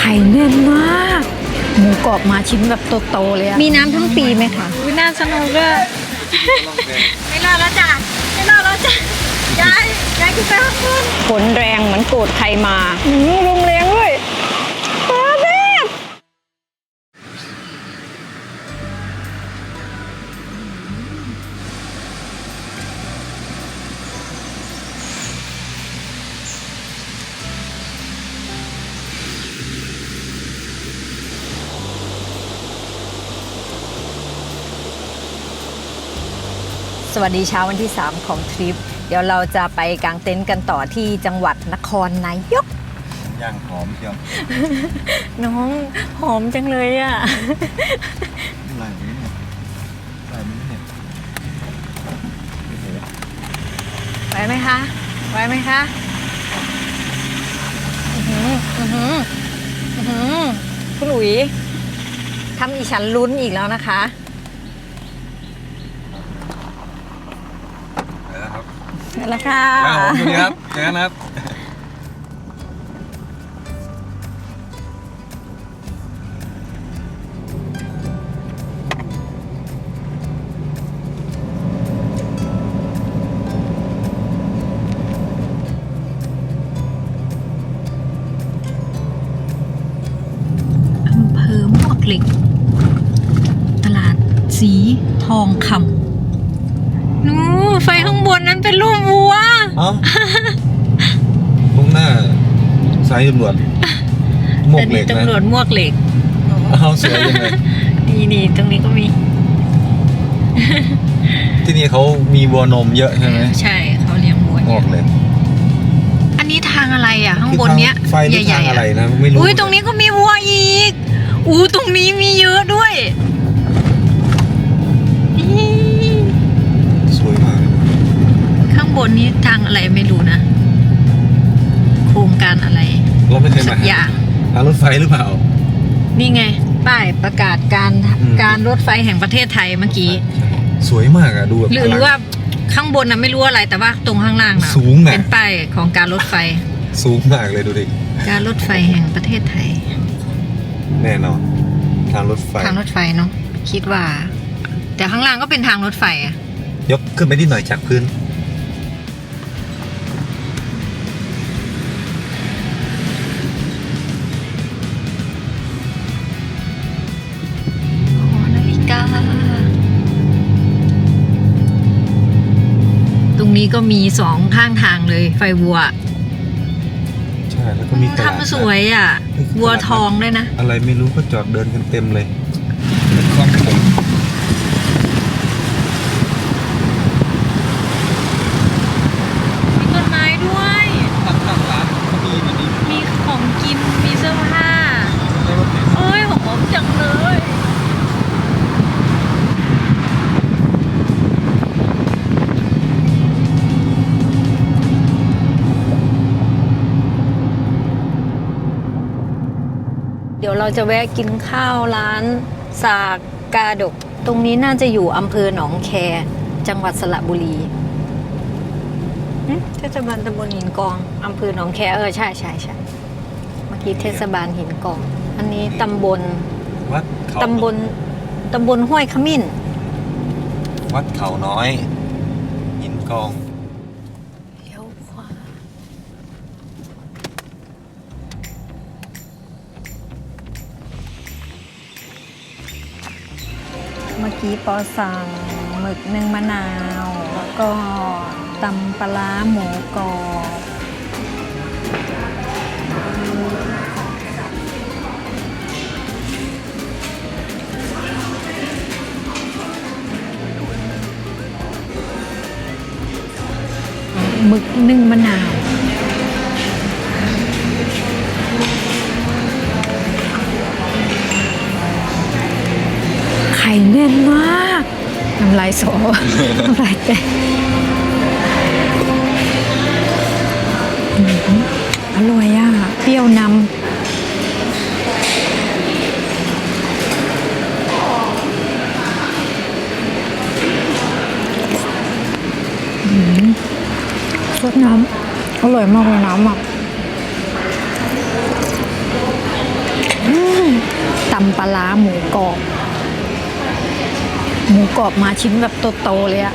ไข่แน่นมาก หมูกรอบมาชิ้นแบบโตๆเลยอะมีน้ำทั้งปีไหมคะวิน่าสนุกเลยไม่รอดแล้วจ้ะไม่รอดแล้วจ้ะยายยายขึ้นไปข้างบนฝนแรงเหมือนโกรธใครมาอืมลมแรงด้วย สวัสดีเช้าวันที่ 3 ของทริป เดี๋ยวเราจะไปกางเต็นท์กันต่อที่จังหวัดนครนายก ย่างหอมเชียวน้องหอมจังเลยอะอะไรนี้เนี่ยอะไรนี้เนี่ยโอ้โหไหวไหมคะ ไหวไหมคะ อื้อหือ อื้อหือ อื้อหือคุณหลุยทำอีฉันลุ้นอีกแล้วนะคะ ไปแล้ว ครับแล้วค่ะย่างหอมอยู่นี่ครับเจอกันครับ อำเภอมวกเหล็ก ตลาดสีทองคำนูไฟข้างบนนั้นเป็นรูปวัว เอ้า ตรงหน้าสายตำรวจหมวแต่กเหล็นี่กนะตำรวจมวกเหล็ก เอาสวยยังไงนี่นี่ตรงนี้ก็มี ที่นี่เขามีวัวนมเยอะใช่ไหมใช่เขาเลี้ยงวัวหมเนี่วยกเหล็กอันนี้ทางอะไรอะ ข้างบนเนี้ยคือทางไฟหรือใหญ่ทางๆอะไรอะนะไม่รู้อุ้ยตรงนี้ก็มีวัวอีกอู้ตรงนี้มีเยอะด้วยางบนนี้ทางอะไรไม่รู้นะ โครงการอะไรเราไม่เคยสัมากอย่าง ทางรถไฟหรือเปล่า นี่ไง ป้ายประกาศการอืม การรถไฟแห่งประเทศไทยเมื่อกี้ ใช่สวยมากอะดูแบบหรือหรือว่าข้างบนนะไม่รู้อะไรแต่ว่าตรงข้างล่างนะสูงน่ะ เป็นป้ายของการรถไฟสูงมากเลยดูดิ การรถไฟแห่งประเทศไทย แน่นอน ทางรถไฟ ทางรถไฟเนาะคิดว่า แต่ข้างล่างก็เป็นทางรถไฟอะยกขึ้นไปนิดหน่อยจากพื้น นี้ก็มีสองข้างทางเลยไฟวัวใช่แล้วก็มีตลาดทำสวยอะนี่คือวัวตลาดนัดทองด้วยนะ อะไรไม่รู้ก็จอดเดินกันเต็มเลย ดี๋ยวเราจะแวะกินข้าวร้านสากกาดก ตรงนี้น่าจะอยู่อำเภอหนองแค จังหวัดสระบุรีหึเทศบาลตำบลหินกองอำเภอหนองแคเออใช่ใช่ใช่เมื่อกี้เทศบาลหินกอง อันนี้ตำบลวัดเขาตำบลตำบลห้วยขมิ้น วัดเขาน้อยหินกอง เลี้ยวขวาเมื่อ กี้ปอสั่งหมึกนึ่งมะนาว แล้วก็ตำปลาร้าหมูกรอบหมึกนึ่งมะนาว ลายโสน้ำลายแตกอร่อยอะ เปรี้ยวนำอื้อหือรสน้ำ อร่อยมากเลยน้ำอะำปลาหมูกรอบ หมูกรอบมาชิ้นแบบโตๆเลยอะ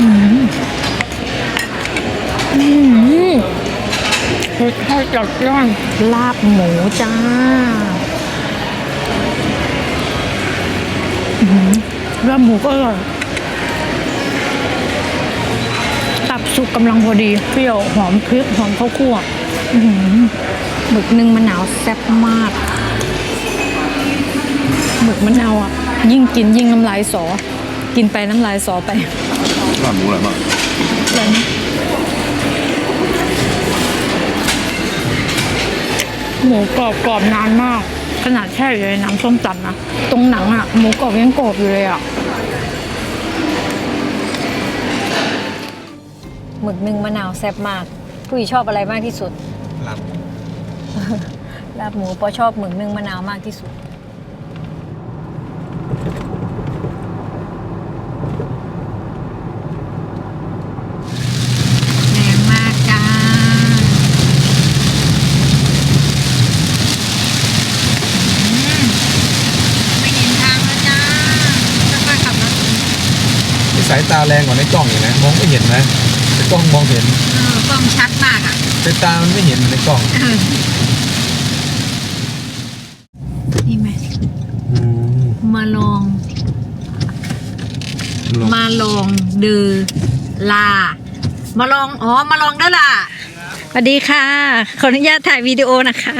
อืมอืมรสชาติจัดจ้านลาบหมูจ้าอืมลาบหมูก็อร่อยตับสุกกำลังพอดี เปรี้ยว หอมพริก หอมข้าวคั่วอื้อหือหมึกนึ่งมะนาวแซ่บมาก หมึกมะนาวอะ ยิ่งกินยิ่งน้ำลายสอ กินไปน้ำลายสอไปลาบหมูอร่อยมากเลยหมูกรอบกรอบนานมาก ขนาดแช่อยู่ในน้ำส้มตำนะตรงหนังอะ หมูกรอบยังกรอบอยู่เลยอะหมึกนึ่งมะนาวแซ่บมาก ผู้หญิงชอบอะไรมากที่สุดลาบลาบหมูปอชอบหมึกนึ่งมะนาวมากที่สุด แรงมากจ้า ไม่เห็นทางแล้วจ้าค่อยๆขับรถ นี่สาย ตาแรงกว่าในกล้องอีกนะมองไม่เห็นนะในกล้องมองเห็นเออกล้องชัดมากอะสายตามันไม่เห็นในกล้องนี่ไหมมาลองลงมาลองเดือลา มาลองอ๋อมาลองเด้อล่ะสวัสดีค่ะ ขออนุญาตถ่ายวิดีโอนะคะ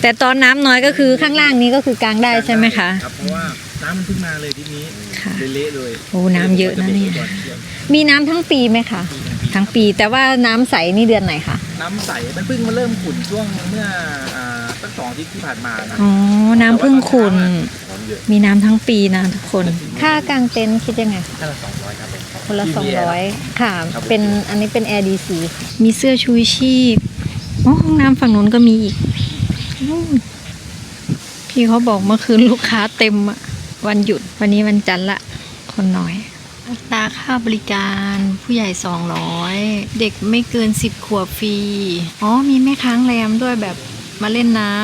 แต่ตอนน้ำน้อยก็คือข้างล่างนี้ก็คือกลางได้ใช่ไหมคะ ครับเพราะว่า น้ำมันเพิ่งมาเลยที่นี้ค่ะเละๆเลยโอ้น้ำเยอะนะเนี่ย มีน้ำทั้งปีไหมคะทั้งปีแต่ว่าน้ำใสนี่เดือนไหนคะน้ำใสมันเพิ่งมาเริ่มขุ่นช่วงเมื่ออ่าสักสองอาทิตย์ที่ผ่านมานะอ๋อน้ำพึ่งขุนน้ำเยอะมีน้ำทั้งปีนะทุกคน ค่ากางเต็นท์คิดยังไงแค่ละสองร้อยครับผม คนละสอง PBR ร้อยค่ะ ครับผมเป็นอันนี้เป็น Air DC มีเสื้อชูชีพอ๋อห้องน้ำฝั่งนู้นก็มีอีกอืมพี่เขาบอกเมื่อคืนลูกค้าเต็มอะ วันหยุดวันนี้วันจันทร์ละคนน้อยอัตราค่าบริการผู้ใหญ่ 200 เด็กไม่เกิน 10 ขวบฟรี อ๋อ มีแม่ค้างแรมด้วยแบบมาเล่นน้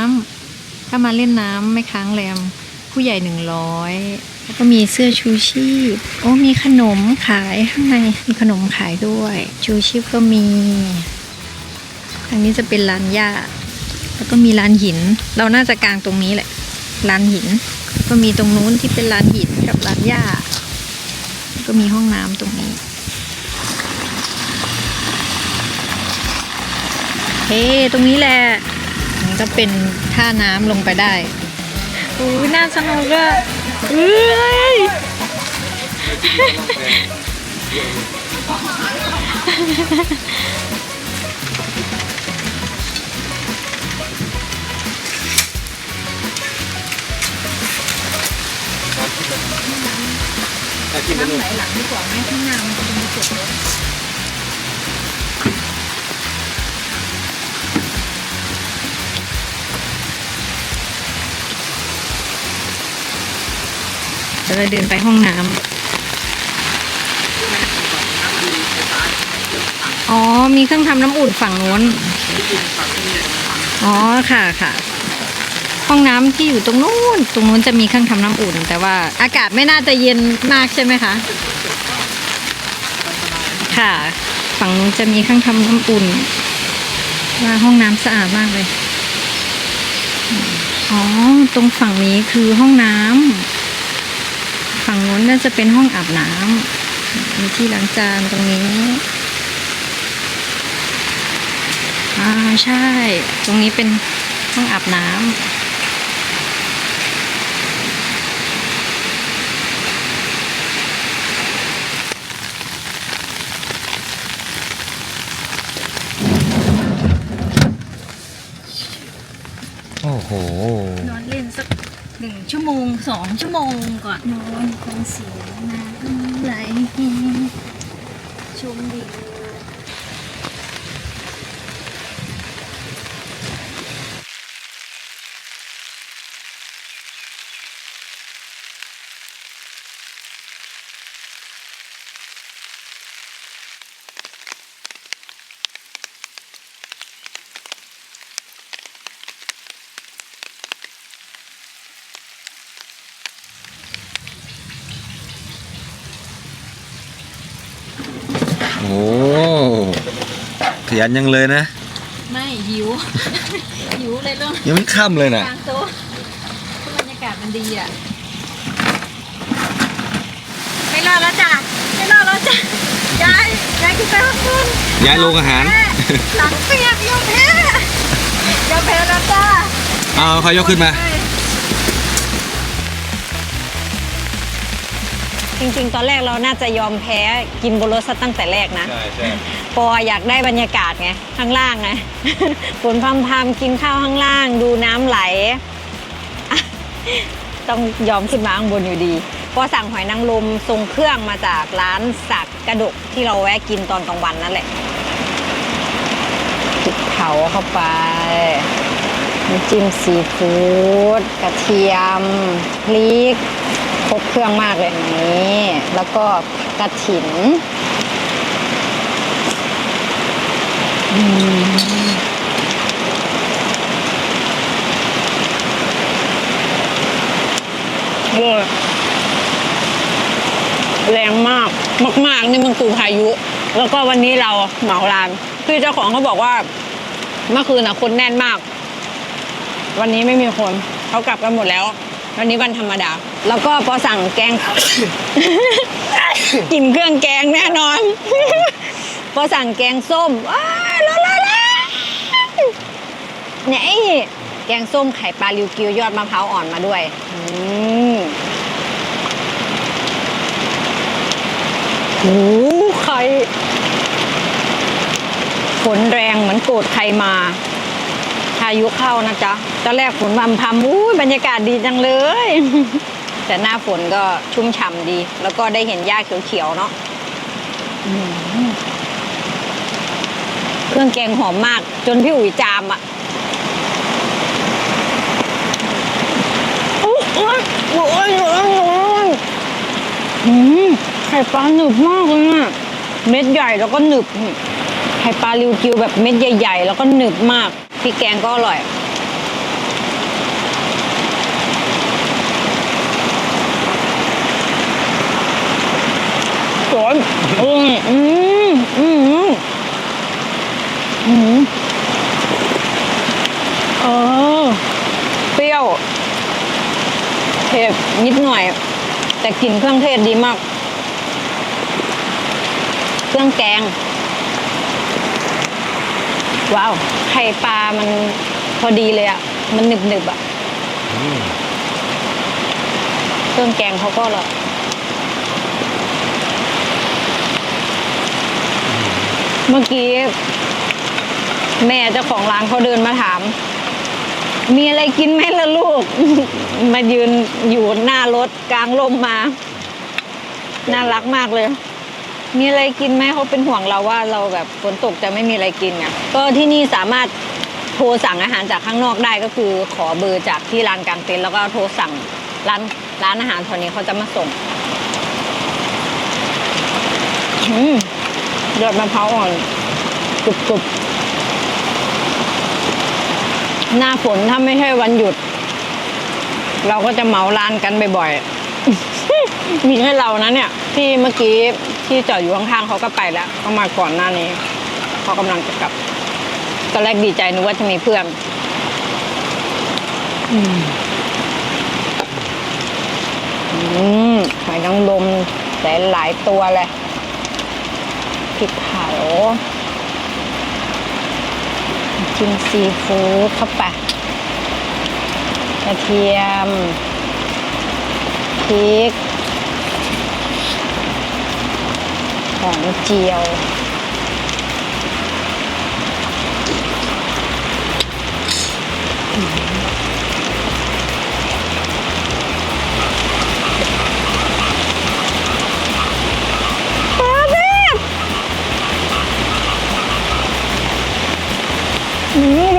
ำ ถ้ามาเล่นน้ำไม่ค้างแรม ผู้ใหญ่ 100 แล้วก็มีเสื้อชูชีพ โอ้ มีขนมขายข้างใน มีขนมขายด้วย ชูชีพก็มีทางนี้จะเป็นร้านหญ้า แล้วก็มีร้านหิน เราน่าจะกลางตรงนี้แหละ ร้านหิน ก็มีตรงนู้นที่เป็นร้านหินกับร้านหญ้า ก็มีห้องน้ำตรงนี้ เฮ้ตรงนี้แหละนี่ก็เป็นท่าน้ำลงไปได้โอ้ยน่าสนุกอะเอ้ย นไปนู่นไหลหลังดีกว่าไหมข้างหน้ามันจะเป็นจุดรถเดี๋ยวเราเดินไปห้องน้ำอ๋อ มีเครื่องทำน้ำอุ่นฝั่งโน้น อ๋อ ค่ะค่ะ ห้องน้ำที่อยู่ตรงนู้น ตรงนู้นจะมีเครื่องทำน้ำอุ่น แต่ว่าอากาศไม่น่าจะเย็นมากใช่ไหมคะ ค่ะ ฝั่งนู้นจะมีเครื่องทำน้ำอุ่น ว่าห้องน้ำสะอาดมากเลย อ๋อ ตรงฝั่งนี้คือห้องน้ำฝั่งนู้นน่าจะเป็นห้องอาบน้ำมีที่ล้างจานตรงนี้อ่าใช่ ตรงนี้เป็นห้องอาบน้ำ ห นอนเล่นสักหนึ่งชั่วโมงสองชั่วโมงก่อนนอนฟังเสียงน้ำไหลชมวิว ขยันยังเลยนะ ไม่หิว หิวเลยเรื่องยังไม่ค่ำเลยนะกลางโต๊ะเพราะบรรยากาศมันดีอะ ไม่รอดแล้วจ้ะ ไม่รอดแล้วจ้ะยายยายขึ้นไปข้างบนย้ายโรงอาหารแม่หลังเปียกยอมแพ้ยอมแพ้แล้วจ้าเอาเขายกขึ้นมา จริงๆ ตอนแรกเราน่าจะยอมแพ้กินบนรถซะตั้งแต่แรกนะ ใช่ใช่ปออยากได้บรรยากาศไงข้างล่างไง ฝนพรำๆกินข้าวข้างล่าง ดูน้ำไหลอะต้องยอมขึ้นมาข้างบนอยู่ดีพอสั่งหอยนางรมทรงเครื่องมาจากร้านสักกระดกที่เราแวะกินตอนกลางวันนั่นแหละพริกเผาเข้าไปน้ำจิ้มซีฟู้ดกระเทียมพริก ครบเครื่องมากเลยอันนี้แล้วก็กระถินเออแรงมาก มาก ๆ นี่มันคือพายุ แล้วก็วันนี้เราเหมาร้านพี่เจ้าของเขาบอกว่า เมื่อคืนน่ะคนแน่นมาก วันนี้ไม่มีคน เขากลับกันหมดแล้ว วันนี้วันธรรมดา แล้วก็พอสั่งแกง กินเครื่องแกงแน่นอน พอสั่งแกงส้มว้ายร้อนๆเนี่ยแกงส้มไข่ปลาริวกิวยอดมะพร้าวอ่อนมาด้วยอืมโอ้ไข่ฝนแรงเหมือนโกรธใครมาพายุเข้านะจ๊ะ ตอนแรกฝนพำพำอุ้ยบรรยากาศดีจังเลย แต่หน้าฝนก็ชุ่มฉ่ำดี แล้วก็ได้เห็นหญ้าเขียวๆเนาะเครื่องแกงหอมมาก จนพี่อุ๋ยจามอะโอ้ยโอ้ยโอ้ยไข่ปลาหนึบมากเลยอะ เม็ดใหญ่แล้วก็หนึบ ไข่ปลาริวกิวแบบเม็ดใหญ่ ๆ แล้วก็หนึบมาก พี่แกงก็อร่อย สวน อืมอืมอืมอืม เออ เปรี้ยวเผ็ด นิดหน่อย แต่กลิ่นเครื่องเทศดีมาก เครื่องแกง ว้าวไข่ปลามันพอดีเลยอะ่ะ มันหนึบหนึบอะ่ะเครื่องแกงเขาก็อร่อยเมื่อกี้ แม่เจ้าของร้านเขาเดินมาถาม มีอะไรกินไหมล่ะลูก มายืนอยู่หน้ารถกลางลมมา น่ารักมากเลย มีอะไรกินไหมเขาเป็นห่วงเราว่าเราแบบฝนตกจะไม่มีอะไรกินไงก็ที่นี่สามารถโทรสั่งอาหารจากข้างนอกได้ก็คือขอเบอร์จากที่ร้านกลางเต็นท์แล้วก็โทรสั่งร้านร้านอาหารแถวนี้เขาจะมาส่งอืมยอดมะพร้าวอ่อนกรุบกรุบ หน้าฝนถ้าไม่ใช่วันหยุด เราก็จะเหมาร้านกันบ่อยๆ มีให้เรานะเนี่ย ที่เมื่อกี้ที่จอดอยู่ข้างๆเขาก็ไปแล้วเขามาก่อนหน้านี้เขากำลังจะกลับตอนแรกดีใจนึกว่าจะมีเพื่อนอืมหอยนางรมแต่หลายตัวเลยพริกเผา กินซีฟู้ดเข้าไปกระเทียมพริกหอมเจียวอืม นี้